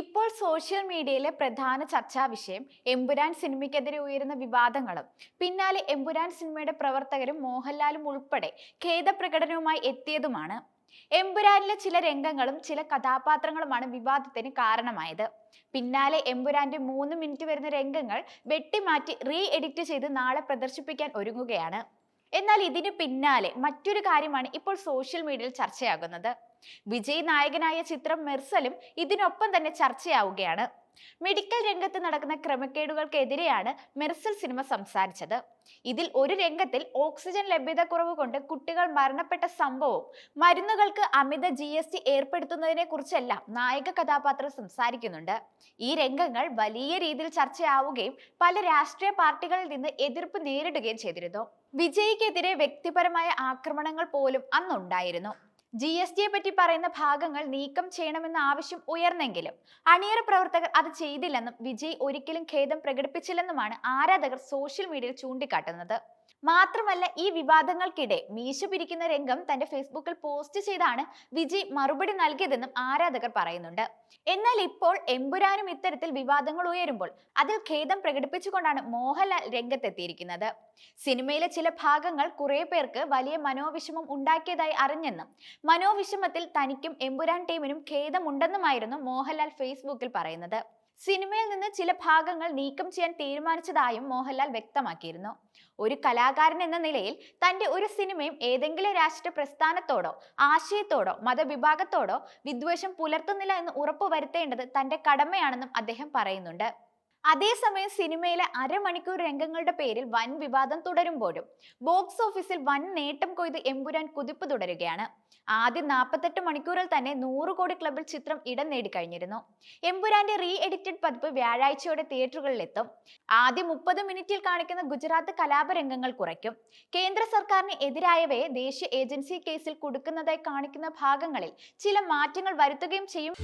ഇപ്പോൾ സോഷ്യൽ മീഡിയയിലെ പ്രധാന ചർച്ചാ വിഷയം എമ്പുരാൻ സിനിമയ്ക്കെതിരെ ഉയരുന്ന വിവാദങ്ങളും. പിന്നാലെ എമ്പുരാൻ സിനിമയുടെ പ്രവർത്തകരും മോഹൻലാലും ഉൾപ്പെടെ ഖേദപ്രകടനവുമായി എത്തിയതുമാണ്. എമ്പുരാനിലെ ചില രംഗങ്ങളും ചില കഥാപാത്രങ്ങളുമാണ് വിവാദത്തിന് കാരണമായത്. പിന്നാലെ എമ്പുരാന്റെ മൂന്ന് മിനിറ്റ് വരുന്ന രംഗങ്ങൾ വെട്ടിമാറ്റി റീ എഡിറ്റ് ചെയ്ത് നാളെ പ്രദർശിപ്പിക്കാൻ ഒരുങ്ങുകയാണ്. എന്നാൽ ഇതിന് പിന്നാലെ മറ്റൊരു കാര്യമാണ് ഇപ്പോൾ സോഷ്യൽ മീഡിയയിൽ ചർച്ചയാകുന്നത്. വിജയ് നായകനായ ചിത്രം മെർസലും ഇതിനൊപ്പം തന്നെ ചർച്ചയാവുകയാണ്. മെഡിക്കൽ രംഗത്ത് നടക്കുന്ന ക്രമക്കേടുകൾക്കെതിരെയാണ് മെർസൽ സിനിമ സംസാരിച്ചത്. ഇതിൽ ഒരു രംഗത്തിൽ ഓക്സിജൻ ലഭ്യത കുറവ് കൊണ്ട് കുട്ടികൾ മരണപ്പെട്ട സംഭവവും മരുന്നുകൾക്ക് അമിത ജി എസ് ടി ഏർപ്പെടുത്തുന്നതിനെ കുറിച്ചെല്ലാം നായക കഥാപാത്രം സംസാരിക്കുന്നുണ്ട്. ഈ രംഗങ്ങൾ വലിയ രീതിയിൽ ചർച്ചയാവുകയും പല രാഷ്ട്രീയ പാർട്ടികളിൽ നിന്ന് എതിർപ്പ് നേരിടുകയും ചെയ്തിരുന്നു. വിജയ്ക്കെതിരെ വ്യക്തിപരമായ ആക്രമണങ്ങൾ പോലും അന്നുണ്ടായിരുന്നു. ജി എസ് ടിയെ പറ്റി പറയുന്ന ഭാഗങ്ങൾ നീക്കം ചെയ്യണമെന്ന ആവശ്യം ഉയർന്നെങ്കിലും അണിയറ പ്രവർത്തകർ അത് ചെയ്തില്ലെന്നും വിജയ് ഒരിക്കലും ഖേദം പ്രകടിപ്പിച്ചില്ലെന്നുമാണ് ആരാധകർ സോഷ്യൽ മീഡിയയിൽ ചൂണ്ടിക്കാട്ടുന്നത്. മാത്രമല്ല ഈ വിവാദങ്ങൾക്കിടെ മീശ പിരിക്കുന്ന രംഗം തന്റെ ഫേസ്ബുക്കിൽ പോസ്റ്റ് ചെയ്താണ് വിജി മറുപടി നൽകിയതെന്നും ആരാധകർ പറയുന്നുണ്ട്. എന്നാൽ ഇപ്പോൾ എമ്പുരാനും ഇത്തരത്തിൽ വിവാദങ്ങൾ ഉയരുമ്പോൾ അതിൽ ഖേദം പ്രകടിപ്പിച്ചുകൊണ്ടാണ് മോഹൻലാൽ രംഗത്തെത്തിയിരിക്കുന്നത്. സിനിമയിലെ ചില ഭാഗങ്ങൾ കുറെ പേർക്ക് വലിയ മനോവിഷമം ഉണ്ടാക്കിയതായി അറിഞ്ഞെന്നും മനോവിഷമത്തിൽ തനിക്കും എമ്പുരാൻ ടീമിനും ഖേദമുണ്ടെന്നുമായിരുന്നു മോഹൻലാൽ ഫേസ്ബുക്കിൽ പറയുന്നത്. സിനിമയിൽ നിന്ന് ചില ഭാഗങ്ങൾ നീക്കം ചെയ്യാൻ തീരുമാനിച്ചതായും മോഹൻലാൽ വ്യക്തമാക്കിയിരുന്നു. ഒരു കലാകാരൻ എന്ന നിലയിൽ തന്റെ ഒരു സിനിമയും ഏതെങ്കിലും രാഷ്ട്രീയ പ്രസ്ഥാനത്തോടോ ആശയത്തോടോ മതവിഭാഗത്തോടോ വിദ്വേഷം പുലർത്തുന്നില്ല എന്ന് ഉറപ്പുവരുത്തേണ്ടത് തന്റെ കടമയാണെന്നും അദ്ദേഹം പറയുന്നുണ്ട്. അതേസമയം സിനിമയിലെ അരമണിക്കൂർ രംഗങ്ങളുടെ പേരിൽ വൻ വിവാദം തുടരുമ്പോഴും ബോക്സ് ഓഫീസിൽ വൻ നേട്ടം കൊയ്ത് എമ്പുരാൻ കുതിപ്പ് തുടരുകയാണ്. ആദ്യ നാൽപ്പത്തെട്ട് മണിക്കൂറിൽ തന്നെ നൂറ് കോടി ക്ലബിൽ ചിത്രം ഇടം നേടിക്കഴിഞ്ഞിരുന്നു. എമ്പുരാന്റെ റീ എഡിറ്റഡ് പതിപ്പ് വ്യാഴാഴ്ചയോടെ തിയേറ്ററുകളിലെത്തും. ആദ്യ മുപ്പത് മിനിറ്റിൽ കാണിക്കുന്ന ഗുജറാത്ത് കലാപരംഗങ്ങൾ കുറയ്ക്കും. കേന്ദ്ര സർക്കാരിന് എതിരായവയെ ദേശീയ ഏജൻസി കേസിൽ കൊടുക്കുന്നതായി കാണിക്കുന്ന ഭാഗങ്ങളിൽ ചില മാറ്റങ്ങൾ വരുത്തുകയും ചെയ്യും.